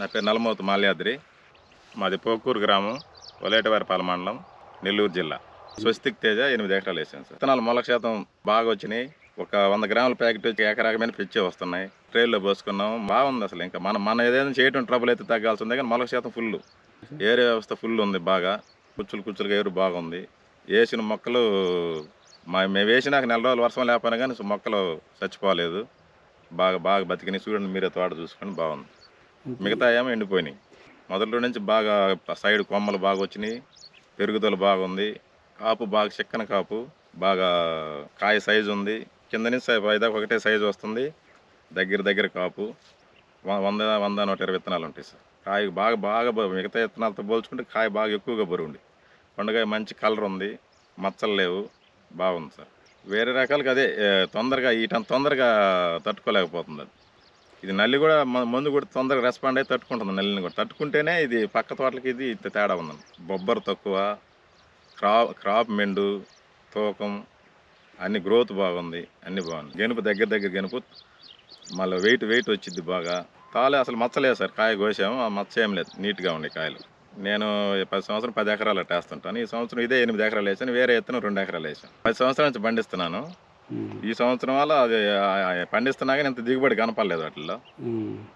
నా పేరు నల్లమూత మాల్యాద్రి. మాది పోకూరు గ్రామం ఒలేటవారిపాల మండలం నెల్లూరు జిల్లా. స్వస్తిక్ తేజ ఎనిమిది ఎకరాలు వేసాను సార్. విత్తనాలు మొలక శాతం బాగా వచ్చినాయి. ఒక వంద గ్రాముల ప్యాకెట్ వచ్చి ఎకరాకమైన పిచ్చే వస్తున్నాయి. ట్రైల్లో పోసుకున్నాం. బాగుంది అసలు ఇంకా. మనం మనం ఏదైనా చేయటం ట్రబుల్ అయితే తగ్గాల్సిందే కానీ మొలక శాతం ఫుల్ ఏరే వ్యవస్థ ఫుల్ ఉంది బాగా. కుచ్చులు కుచ్చులుగా ఏరు బాగుంది. వేసిన మొక్కలు మా మేము వేసినాక నెల రోజులు వర్షం లేకపోయినా కానీ మొక్కలు చచ్చిపోలేదు. బాగా బాగా బతికినాయి. చూడండి మీరే తోట చూసుకొని బాగుంది. మిగతా ఏమో ఎండిపోయినాయి. మొదట్లో నుంచి బాగా సైడ్ కొమ్మలు బాగా వచ్చినాయి పెరుగుదల బాగుంది కాపు బాగా చిక్కన కాపు బాగా కాయ సైజు ఉంది. కింద నుంచి పైదాకా ఒకటే సైజు వస్తుంది. దగ్గర దగ్గర కాపు వంద వంద నూట ఇరవై విత్తనాలు ఉంటాయి సార్. కాయ బాగా బాగా మిగతా విత్తనాలతో పోల్చుకుంటే కాయ బాగా ఎక్కువగా బరువుండి ఉంది పండుగ మంచి కలర్ ఉంది మచ్చలు లేవు బాగుంది సార్. వేరే రకాలకి అదే తొందరగా ఈటంత తొందరగా తట్టుకోలేకపోతుంది అది. ఇది నల్లి కూడా మందు కూడా తొందరగా రెస్పాండ్ అయ్యి తట్టుకుంటుంది నల్లిని కూడా. తట్టుకుంటేనే ఇది పక్క తోటలకి ఇది ఇంత తేడా ఉందండి. బొబ్బరు తక్కువ క్రాప్ క్రాప్ మెండు తూకం అన్ని గ్రోత్ బాగుంది అన్ని బాగుంది. గెనుపు దగ్గర దగ్గర గెనుపు మళ్ళీ వెయిట్ వెయిట్ వచ్చింది బాగా. తాలే అసలు మచ్చలేదు సార్ కాయ కోసాము ఆ మచ్చ ఏం లేదు నీట్గా ఉన్నాయి కాయలు. నేను పది సంవత్సరం పది ఎకరాలు అట్ట వేస్తుంటాను ఈ సంవత్సరం ఇదే ఎనిమిది ఎకరాలు వేసాను వేరే ఎత్తున రెండు ఎకరాలు వేసాను. పది సంవత్సరాల నుంచి పండిస్తున్నాను ఈ సంవత్సరం వల్ల అది పండిస్తున్నా కానీ ఇంత దిగుబడి కనపడలేదు వాటిల్లో.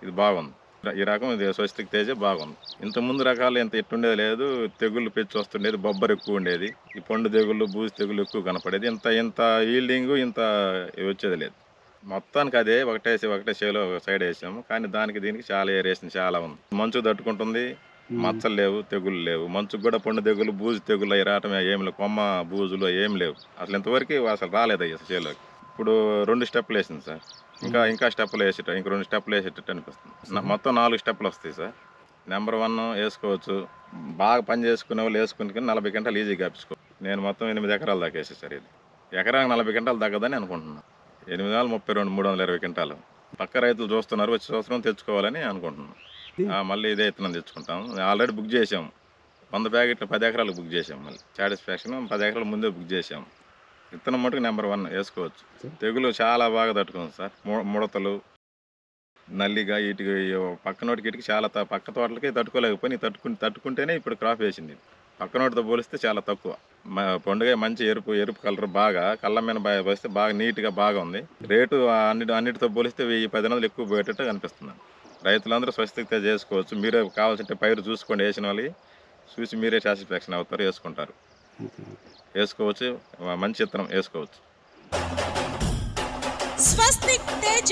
ఇది బాగుంది. ఈ రకం ఇది స్వస్తిక్ తేజ బాగుంది. ఇంత ముందు రకాలు ఇంత ఎట్టుండేది లేదు తెగుళ్ళు పెంచి వస్తుండేది బొబ్బరు ఎక్కువ ఉండేది. ఈ పండు తెగుళ్ళు బూజు తెగుళ్ళు ఎక్కువ కనపడేది. ఇంత ఇంత ఈల్డింగ్ ఇంత వచ్చేది లేదు. మొత్తానికి అదే ఒకటే ఒకటే ఒక సైడ్ వేసాము. కానీ దానికి దీనికి చాలా ఏరియేషన్ చాలా ఉంది. మంచు తట్టుకుంటుంది. మచ్చలు లేవు తెగుళ్ళు లేవు. మంచుకు కూడా పండు తెగులు బూజు తెగులు అవి రావటం ఏమి లేవు కొమ్మ బూజులు ఏం లేవు. అసలు ఇంతవరకు అసలు రాలేదు అయ్యి చేలోకి. ఇప్పుడు రెండు స్టెప్పులు వేసింది సార్. ఇంకా ఇంకా స్టెప్పులు వేసేట ఇంక రెండు స్టెప్పులు వేసేటట్టు అనిపిస్తుంది. మొత్తం నాలుగు స్టెప్పులు వస్తాయి సార్. నెంబర్ వన్ వేసుకోవచ్చు. బాగా పని చేసుకునే వాళ్ళు వేసుకుని నలభై గంటలు ఈజీగా కాపించుకో నేను మొత్తం ఎనిమిది ఎకరాలు దాకా వేసేసారు ఇది. ఎకరానికి నలభై గంటలు తగ్గదని అనుకుంటున్నాను ఎనిమిది వందల ముప్పై రెండు మూడు వందల ఇరవై గంటలు. పక్క రైతులు చూస్తున్నారు వచ్చే సంవత్సరం తెచ్చుకోవాలని అనుకుంటున్నాను మళ్ళీ ఇదే ఇత్తనం తెచ్చుకుంటాం. ఆల్రెడీ బుక్ చేసాం వంద ప్యాకెట్లు పది ఎకరాలు బుక్ చేసాం మళ్ళీ. సాటిస్ఫాక్షన్ పది ఎకరాల ముందే బుక్ చేసాం విత్తనం మటుకు నెంబర్ వన్ వేసుకోవచ్చు. తెగులు చాలా బాగా తట్టుకుంది సార్. ముడతలు నల్లిగా వీటికి పక్కనోటికి ఇటుకి చాలా పక్క తోటలకి తట్టుకోలేకపోయి తట్టుకుని తట్టుకుంటేనే ఇప్పుడు క్రాప్ వేసింది. పక్కనోటితో పోలిస్తే చాలా తక్కువ. పండుగ మంచి ఎరుపు ఎరుపు కలర్ బాగా కళ్ళ మీద పోస్తే బాగా నీట్గా బాగా ఉంది రేటు అన్నిటి అన్నిటితో పోలిస్తే వెయ్యి పది వందలు ఎక్కువ పోయేటట్టు కనిపిస్తుంది. రైతులందరూ స్వస్థత చేసుకోవచ్చు. మీరే కావాల్సింటే పైరు చూసుకోండి వేసిన వాళ్ళు చూసి మీరే సాటిస్ఫాక్షన్ అవుతారు వేసుకుంటారు. వేసుకోవచ్చు మంచి ఇత్తనం వేసుకోవచ్చు. స్వస్తిక్ తేజ